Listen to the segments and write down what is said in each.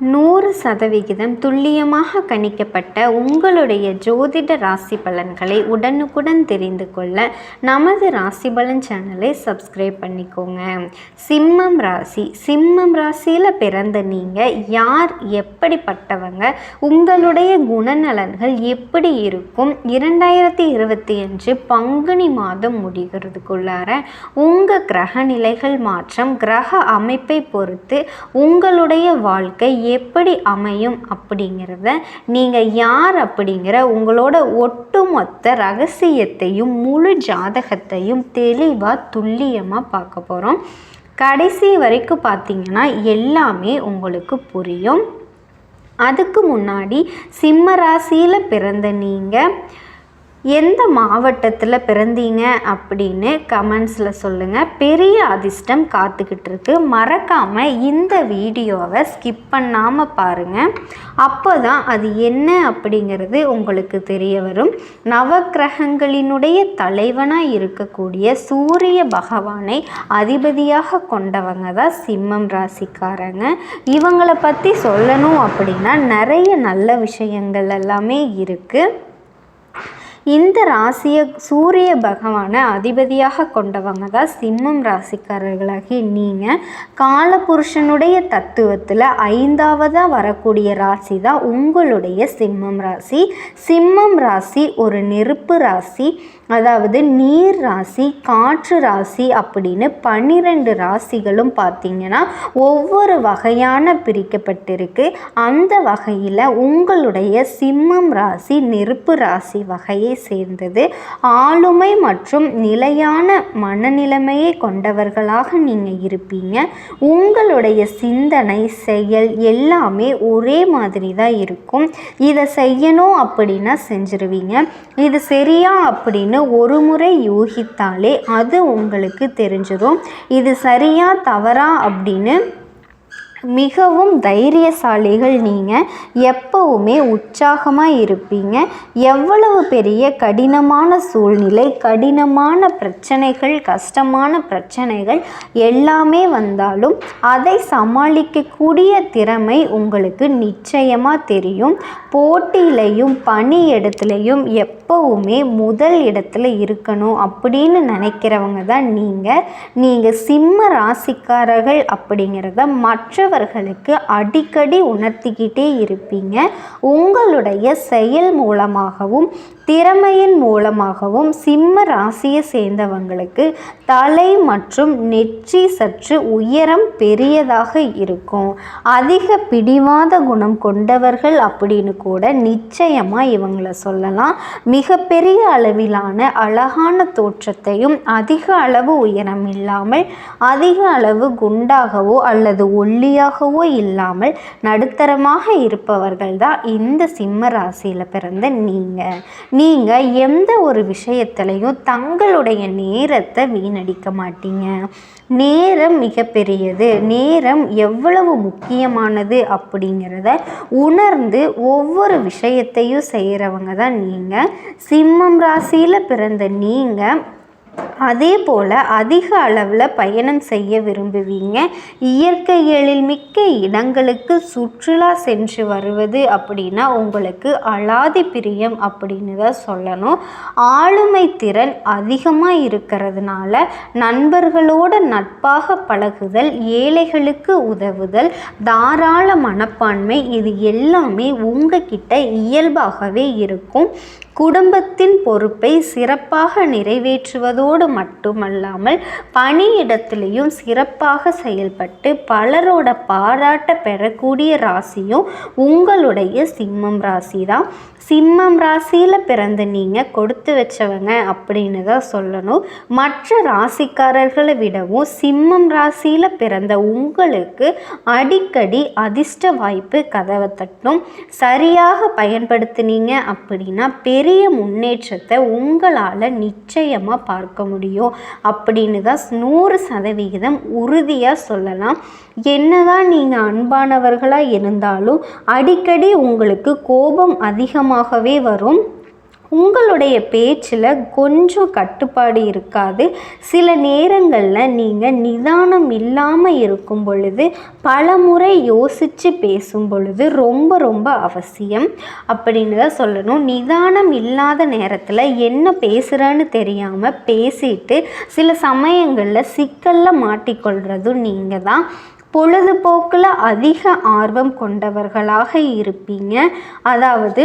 நூறு சதவிகிதம் துல்லியமாக கணிக்கப்பட்ட உங்களுடைய ஜோதிட ராசி பலன்களை உடனுக்குடன் தெரிந்து கொள்ள நமது ராசி பலன் சேனலை சப்ஸ்கிரைப் பண்ணிக்கோங்க. சிம்மம் ராசி சிம்மம் ராசியில் பிறந்த நீங்கள் யார் எப்படிப்பட்டவங்க உங்களுடைய குணநலன்கள் எப்படி இருக்கும் இரண்டாயிரத்தி இருபத்தி அஞ்சு பங்குனி மாதம் முடிகிறதுக்குள்ளார உங்கள் கிரக நிலைகள் மாற்றம் கிரக அமைப்பை பொறுத்து உங்களுடைய வாழ்க்கை எப்படி அமையும் அப்படிங்கிறத நீங்கள் யார் அப்படிங்கிற உங்களோட ஒட்டுமொத்த ரகசியத்தையும் முழு ஜாதகத்தையும் தெளிவாக துல்லியமாக பார்க்க போகிறோம் கடைசி வரைக்கும் பார்த்தீங்கன்னா எல்லாமே உங்களுக்கு புரியும். அதுக்கு முன்னாடி சிம்ம ராசியில் பிறந்த நீங்கள் எந்த மாவட்டத்தில் பிறந்தீங்க அப்படின்னு கமெண்ட்ஸில் சொல்லுங்கள் பெரிய அதிர்ஷ்டம் காத்துக்கிட்டு இருக்கு மறக்காமல் இந்த வீடியோவை ஸ்கிப் பண்ணாமல் பாருங்கள் அப்போ தான் அது என்ன அப்படிங்கிறது உங்களுக்கு தெரிய வரும். நவக்கிரகங்களினுடைய தலைவனாக இருக்கக்கூடிய சூரிய பகவானை அதிபதியாக கொண்டவங்க தான் சிம்மம் ராசிக்காரங்க. இவங்களை பற்றி சொல்லணும் அப்படின்னா நிறைய நல்ல விஷயங்கள் எல்லாமே இருக்குது இந்த ராசியை சூரிய பகவானை அதிபதியாக கொண்டவங்க தான் சிம்மம் ராசிக்காரர்களாகி நீங்கள் காலபுருஷனுடைய தத்துவத்தில் ஐந்தாவதாக வரக்கூடிய ராசி தான் உங்களுடைய சிம்மம் ராசி. சிம்மம் ராசி ஒரு நெருப்பு ராசி. அதாவது நீர் ராசி காற்று ராசி அப்படின்னு பன்னிரெண்டு ராசிகளும் பார்த்தீங்கன்னா ஒவ்வொரு வகையான பிரிக்கப்பட்டிருக்கு. அந்த வகையில் உங்களுடைய சிம்மம் ராசி நெருப்பு ராசி வகையை சேர்ந்தது. ஆளுமை மற்றும் நிலையான மனநிலைமையை கொண்டவர்களாக நீங்கள் இருப்பீங்க. உங்களுடைய சிந்தனை செயல் எல்லாமே ஒரே மாதிரி தான் இருக்கும். இதை செய்யணும் அப்படின்னா செஞ்சிருவீங்க. இது சரியா அப்படின்னு ஒரு முறை யூகித்தாலே அது உங்களுக்கு தெரிஞ்சிடும் இது சரியா தவறா அப்படின்னு மிகவும் தைரியசாலிகள் நீங்கள் எப்பவுமே உற்சாகமாக இருப்பீங்க. எவ்வளவு பெரிய கடினமான சூழ்நிலை கடினமான பிரச்சனைகள் கஷ்டமான பிரச்சனைகள் எல்லாமே வந்தாலும் அதை சமாளிக்கக்கூடிய திறமை உங்களுக்கு நிச்சயமாக தெரியும். போட்டியிலையும் பணி இடத்துலையும் எப்பவுமே முதல் இடத்துல இருக்கணும் அப்படின்னு நினைக்கிறவங்க தான் நீங்கள் நீங்கள் சிம்ம ராசிக்காரர்கள் அப்படிங்கிறத மற்ற மற்றவர்களுக்கு அடிக்கடி உணர்த்திக்கிட்டே இருப்பீங்க. உங்களுடைய செயல் மூலமாகவும் திறமையின் மூலமாகவும் சிம்ம ராசியை சேர்ந்தவங்களுக்கு தலை மற்றும் நெற்றி சற்று உயரம் பெரியதாக இருக்கும். அதிக பிடிவாத குணம் கொண்டவர்கள் அப்படின்னு கூட நிச்சயமாக இவங்களை சொல்லலாம். மிகப்பெரிய அளவிலான அழகான தோற்றத்தையும் அதிக அளவு உயரம் இல்லாமல் அதிக அளவு குண்டாகவோ அல்லது ஒல்லியாக ஒல்லியாகவோ இல்லாமல் நடுத்தரமாக இருப்பவர்கள் தான் இந்த சிம்ம ராசியில் பிறந்த நீங்கள் நீங்கள் எந்த ஒரு விஷயத்துலையும் தங்களுடைய நேரத்தை வீணடிக்க மாட்டீங்க. நேரம் மிகப்பெரியது. நேரம் எவ்வளவு முக்கியமானது அப்படிங்கிறத உணர்ந்து ஒவ்வொரு விஷயத்தையும் செய்கிறவங்க தான் நீங்கள் சிம்மம் ராசியில் பிறந்த நீங்கள் அதே போல் அதிக அளவில் பயணம் செய்ய விரும்புவீங்க. இயற்கை எழில்மிக்க இடங்களுக்கு சுற்றுலா சென்று வருவது அப்படின்னா உங்களுக்கு அலாதி பிரியம் அப்படின்னு தான் சொல்லணும். ஆளுமை திறன் அதிகமாக இருக்கிறதுனால நண்பர்களோட நட்பாக பழகுதல் ஏழைகளுக்கு உதவுதல் தாராள மனப்பான்மை இது எல்லாமே உங்ககிட்ட இயல்பாகவே இருக்கும். குடும்பத்தின் பொறுப்பை சிறப்பாக அதோடு மட்டுமல்லாமல் பணியிடத்திலையும் சிறப்பாக செயல்பட்டு பலரோட பாராட்ட பெறக்கூடிய ராசியும் உங்களுடைய சிம்மம் ராசி தான் சிம்மம் ராசியில் பிறந்த நீங்கள் கொடுத்து வச்சவங்க அப்படின்னு தான் சொல்லணும். மற்ற ராசிக்காரர்களை விடவும் சிம்மம் ராசியில் பிறந்த உங்களுக்கு அடிக்கடி அதிர்ஷ்ட வாய்ப்பு கதவை தட்டும். சரியாக பயன்படுத்தினீங்க அப்படின்னா பெரிய முன்னேற்றத்தை உங்களால் நிச்சயமாக பார்க்க முடியும். அப்படின்னு தான் நூறு சதவிகிதம் உறுதியாக சொல்லலாம். என்னதான் நீங்கள் அன்பானவர்களாக இருந்தாலும் அடிக்கடி உங்களுக்கு கோபம் அதிகமாக அதிகமாகவே வரும். உங்களுடைய பேச்சில் கொஞ்சம் கட்டுப்பாடு இருக்காது. சில நேரங்களில் நீங்கள் நிதானம் இல்லாமல் இருக்கும் பொழுது பல முறை யோசித்து பேசும் பொழுது ரொம்ப ரொம்ப அவசியம். அப்படின்னு தான் சொல்லணும். நிதானம் இல்லாத நேரத்தில் என்ன பேசுகிறேன்னு தெரியாமல் பேசிட்டு சில சமயங்களில் சிக்கலில் மாட்டிக்கொள்கிறதும் நீங்கள் தான். பொழுதுபோக்கில் அதிக ஆர்வம் கொண்டவர்களாக இருப்பீங்க. அதாவது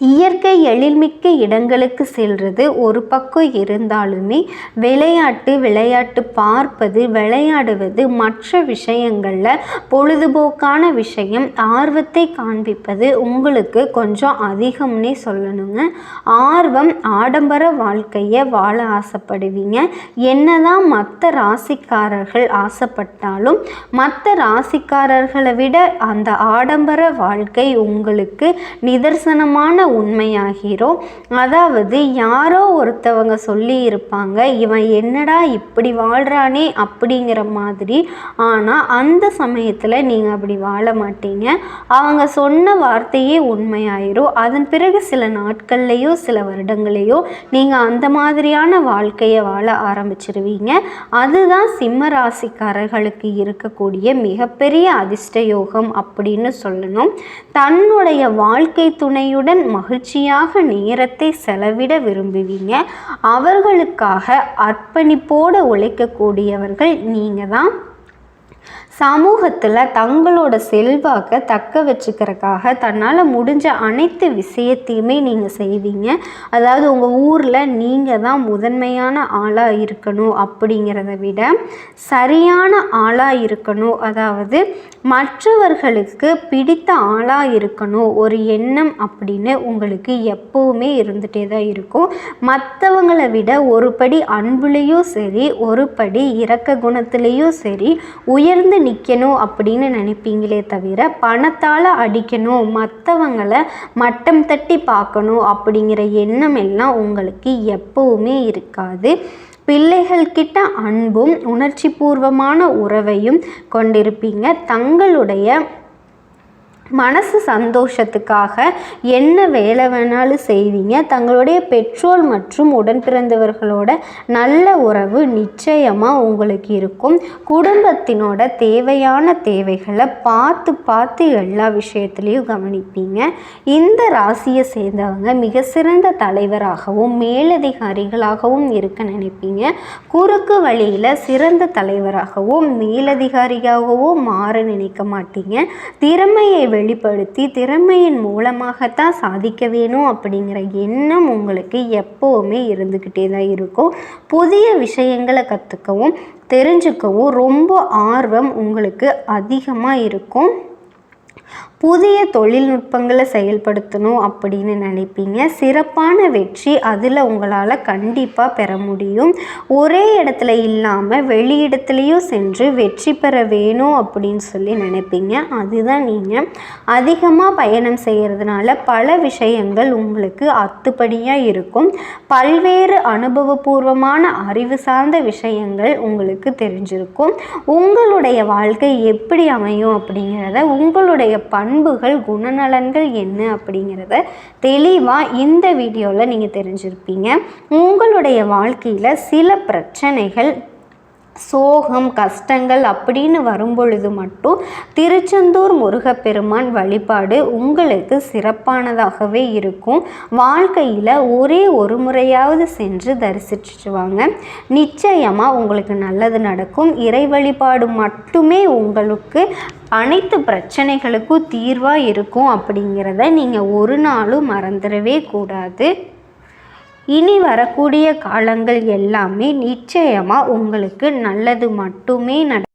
இயற்கை எழில்மிக்க இடங்களுக்கு செல்வது ஒரு பக்கம் இருந்தாலுமே விளையாட்டு விளையாட்டு பார்ப்பது விளையாடுவது மற்ற விஷயங்களில் பொழுதுபோக்கான விஷயம் ஆர்வத்தை காண்பிப்பது உங்களுக்கு கொஞ்சம் அதிகம்னே சொல்லணுங்க. ஆர்வம் ஆடம்பர வாழ்க்கையை வாழ ஆசைப்படுவீங்க. என்னதான் மற்ற ராசிக்காரர்கள் ஆசைப்பட்டாலும் மற்ற ராசிக்காரர்களை விட அந்த ஆடம்பர வாழ்க்கை உங்களுக்கு நிதர்சனமான உண்மையாகிறோம் அதாவது யாரோ ஒருத்தவங்க சொல்லி இருப்பாங்க இவன் என்னடா இப்படி வாழ்கிறானே அப்படிங்கிற மாதிரி. ஆனால் அந்த சமயத்தில் நீங்கள் அப்படி வாழ மாட்டீங்க. அவங்க சொன்ன வார்த்தையே உண்மையாயிரும். அதன் பிறகு சில நாட்கள்லேயோ சில வருடங்களையோ நீங்கள் அந்த மாதிரியான வாழ்க்கையை வாழ ஆரம்பிச்சிருவீங்க. அதுதான் சிம்ம ராசிக்காரர்களுக்கு இருக்கக்கூடிய மிகப்பெரிய அதிர்ஷ்ட யோகம் அப்படின்னு சொல்லணும். தன்னுடைய வாழ்க்கை துணையுடன் மகிழ்ச்சியாக நேரத்தை செலவிட விரும்புவீங்க. அவர்களுக்காக அர்ப்பணிப்போடு உழைக்கக்கூடியவர்கள் நீங்கள் தான் சமூகத்தில் தங்களோட செல்வாக்கை தக்க வச்சுக்கிறக்காக தன்னால் முடிஞ்ச அனைத்து விஷயத்தையுமே நீங்கள் செய்வீங்க. அதாவது உங்கள் ஊரில் நீங்கள் தான் முதன்மையான ஆளாக இருக்கணும் அப்படிங்கிறத விட சரியான ஆளாக இருக்கணும். அதாவது மற்றவர்களுக்கு பிடித்த ஆளாக இருக்கணும். ஒரு எண்ணம் அப்படின்னு உங்களுக்கு எப்போவுமே இருந்துகிட்டே தான் இருக்கும். மற்றவங்களை விட ஒரு படி அன்புலேயும் சரி ஒரு படி இரக்க குணத்துலேயும் சரி உயர்ந்து நிற்கணும் அப்படின்னு நினைப்பீங்களே தவிர பணத்தால் அடிக்கணும் மற்றவங்களை மட்டம் தட்டி பார்க்கணும் அப்படிங்கிற எண்ணம் எல்லாம் உங்களுக்கு எப்போவுமே இருக்காது. பிள்ளைகள்கிட்ட அன்பும் உணர்ச்சி பூர்வமான உறவையும் கொண்டிருப்பீங்க. தங்களுடைய மனசு சந்தோஷத்துக்காக என்ன வேலை வேணாலும் செய்வீங்க. தங்களுடைய பெற்றோர் மற்றும் உடன் பிறந்தவர்களோட நல்ல உறவு நிச்சயமாக உங்களுக்கு இருக்கும். குடும்பத்தினோட தேவையான தேவைகளை பார்த்து பார்த்து எல்லா விஷயத்துலேயும் கவனிப்பீங்க. இந்த ராசியை சேர்ந்தவங்க மிக சிறந்த தலைவராகவும் மேலதிகாரிகளாகவும் இருக்க நினைப்பீங்க. குறுக்கு வழியில் சிறந்த தலைவராகவும் மேலதிகாரியாகவும் மாற நினைக்க மாட்டீங்க. திறமையை வெளிப்படுத்தி திறமையின் மூலமாகத்தான் சாதிக்க வேணும் அப்படிங்கிற எண்ணம் உங்களுக்கு எப்போவுமே இருந்துக்கிட்டே தான் இருக்கும். புதிய விஷயங்களை கற்றுக்கவும் தெரிஞ்சுக்கவும் ரொம்ப ஆர்வம் உங்களுக்கு அதிகமாக இருக்கும். புதிய தொழில்நுட்பங்களை செயல்படுத்தணும் அப்படின்னு நினைப்பீங்க. சிறப்பான வெற்றி அதில் உங்களால் கண்டிப்பாக பெற முடியும். ஒரே இடத்துல இல்லாமல் வெளி இடத்துலையும் சென்று வெற்றி பெற வேணும் அப்படின்னு சொல்லி நினைப்பீங்க. அதுதான் நீங்கள் அதிகமாக பயணம் செய்கிறதுனால பல விஷயங்கள் உங்களுக்கு அத்துப்படியாக இருக்கும். பல்வேறு அனுபவபூர்வமான அறிவு சார்ந்த விஷயங்கள் உங்களுக்கு தெரிஞ்சிருக்கும். உங்களுடைய வாழ்க்கை எப்படி அமையும் அப்படிங்கிறத உங்களுடைய பண்புகள் குணநலன்கள் என்ன அப்படிங்கிறத தெளிவாக இந்த வீடியோவில் நீங்கள் தெரிஞ்சிருப்பீங்க. உங்களுடைய வாழ்க்கையில் சில பிரச்சனைகள் சோகம் கஷ்டங்கள் அப்படின்னு வரும்பொழுது மட்டும் திருச்செந்தூர் முருகப்பெருமான் வழிபாடு உங்களுக்கு சிறப்பானதாகவே இருக்கும். வாழ்க்கையில் ஒரே ஒரு முறையாவது சென்று தரிசிச்சுட்டு வாங்க நிச்சயமாக உங்களுக்கு நல்லது நடக்கும். இறை வழிபாடு மட்டுமே உங்களுக்கு அனைத்து பிரச்சனைகளுக்கும் தீர்வாக இருக்கும் அப்படிங்கிறத நீங்கள் ஒரு நாளும் மறந்துடவே கூடாது. இனி வரக்கூடிய காலங்கள் எல்லாமே நிச்சயமாக உங்களுக்கு நல்லது மட்டுமே நட